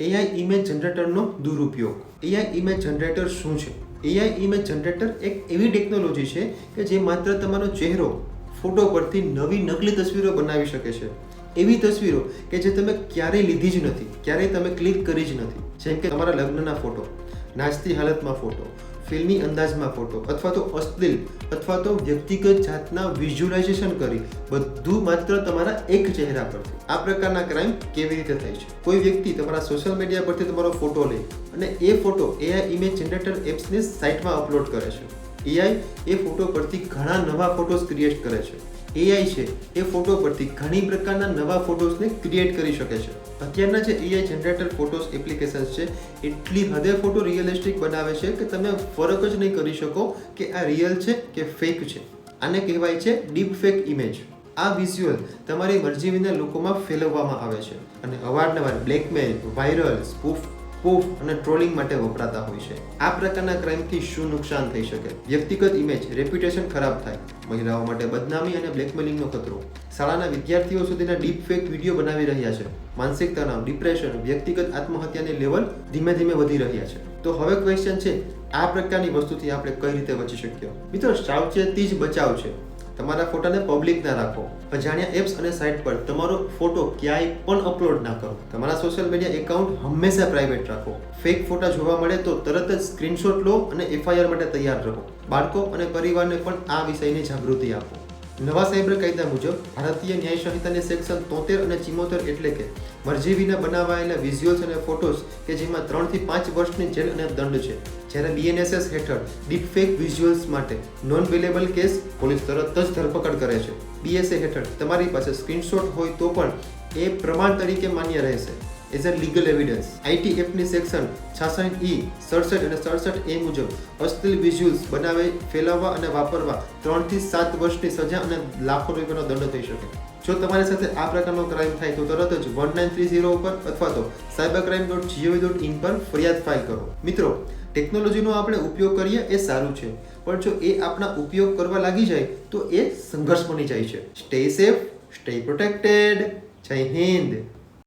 AI image જનરેટરનો દુરુપયોગ. AI image generator શું છે? એઆઈ ઇમેજ જનરેટર એક એવી ટેકનોલોજી છે કે જે માત્ર તમારો ચહેરો ફોટો પરથી નવી નકલી તસવીરો બનાવી શકે છે. એવી તસવીરો કે જે તમે ક્યારેય લીધી જ નથી, ક્યારેય તમે ક્લિક કરી જ નથી. જેમ કે તમારા લગ્નના ફોટો નાચતી હાલતમાં ફોટો, ફિલ્મી અંદાજમાં ફોટો, અથવા તો અશ્લીલ, અથવા તો વ્યક્તિગત જાતના વિઝ્યુલાઇઝેશન કરી બધું માત્ર તમારા એક ચહેરા પરથી. આ પ્રકારના ક્રાઇમ કેવી રીતે થાય છે? કોઈ વ્યક્તિ તમારા સોશિયલ મીડિયા પરથી તમારો ફોટો લે અને એ ફોટો એઆઈ ઇમેજ જનરેટર એપ્સની સાઇટમાં અપલોડ કરે છે. એઆઈ એ ફોટો પરથી ઘણા નવા ફોટોસ ક્રિએટ કરે છે. એઆઈ છે, એ ફોટો પરથી ઘણી પ્રકારના નવા ફોટોસને ક્રિએટ કરી શકે છે. અત્યારના જે એઆઈ જનરેટર ફોટોસ એપ્લિકેશન્સ છે, એટલી હદે ફોટો રિયલિસ્ટિક બનાવે છે કે તમે ફરક જ નહીં કરી શકો કે આ રિયલ છે કે ફેક છે. આને કહેવાય છે ડીપ ફેક ઇમેજ આ વિઝ્યુઅલ તમારી મરજી વિના લોકોમાં ફેલવવામાં આવે છે. અને અવારનવાર બ્લેકમેલ વાયરલ સ્પૂફ સ્પૂફ અને ટ્રોલિંગ માટે વપરાતા હોય છે. આ પ્રકારના ક્રાઇમથી શું નુકસાન થઈ શકે? વ્યક્તિગત ઇમેજ, રેપ્યુટેશન ખરાબ થાય. મહિલાઓ માટે બદનામી અને બ્લેકમેલિંગનો ખતરો. શાળાના વિદ્યાર્થીઓ સુધીના ડીપ ફેક વીડિયો બનાવી રહ્યા છે. માનસિક તણાવ ડિપ્રેશન, વ્યક્તિગત આત્મહત્યાની લેવલ ધીમે ધીમે વધી રહ્યા છે. તો હવે ક્વેશ્ચન છે, આ પ્રકારની વસ્તુથી આપણે કઈ રીતે બચી શકીએ? મિત્રો સાવચેતી જ બચાવ છે. તમારા ફોટાને પબ્લિક ના રાખો. અજાણ્યા એપ્સ અને સાઇટ પર તમારો ફોટો ક્યાંય પણ અપલોડ ના કરો. તમારા સોશિયલ મીડિયા એકાઉન્ટ હંમેશા પ્રાઇવેટ રાખો. ફેક ફોટા જોવા મળે તો તરત જ સ્ક્રીનશોટ લો અને એફઆઈઆર માટે તૈયાર રહો. બાળકો અને પરિવારને પણ આ વિષયની જાગૃતિ આપો. નવા સાયબર કાયદા મુજબ, ભારતીય ન્યાય સંહિતાની સેક્શન તોતેર અને ચિમોતેર એટલે કે મરજી વિના બનાવાયેલા વિઝ્યુઅલ્સ અને ફોટોસ કે જેમાં ત્રણથી પાંચ વર્ષની જેલ અને દંડ છે. જ્યારે બીએનએસએસ હેઠળ ડીપફેક વિઝ્યુઅલ્સ માટે નોન વેલેબલ કેસ પોલીસ તરત જ ધરપકડ કરે છે. બીએસએ હેઠળ તમારી પાસે સ્ક્રીનશોટ હોય તો પણ એ પ્રમાણ તરીકે માન્ય રહેશે. As a legal evidence IT એક્ટની section છાસઠ ઈ સડસઠ અને સડસઠ એ મુજબ અશ્લીલ વિઝ્યુઅલ્સ બનાવે, ફેલાવવા અને વાપરવા ત્રણથી સાત વર્ષની સજા અને લાખો રૂપિયાનો દંડ થઈ શકે. જો તમારી સાથે આ પ્રકારનો ક્રાઇમ થાય તો તરત જ વન નાઇન થ્રી ઝીરો ઉપર અથવા તો cyber crime dot gov dot in પર ફરિયાદ ફાઇલ કરો. મિત્રો ટેકનોલોજીનો આપણે ઉપયોગ કરીએ એ સારું છે, પણ જો એ આપણા ઉપયોગ કરવા લાગી જાય તો એ સંઘર્ષ બની જાય છે. સ્ટે સેફ સ્ટે પ્રોટેક્ટેડ જય હિન્દ.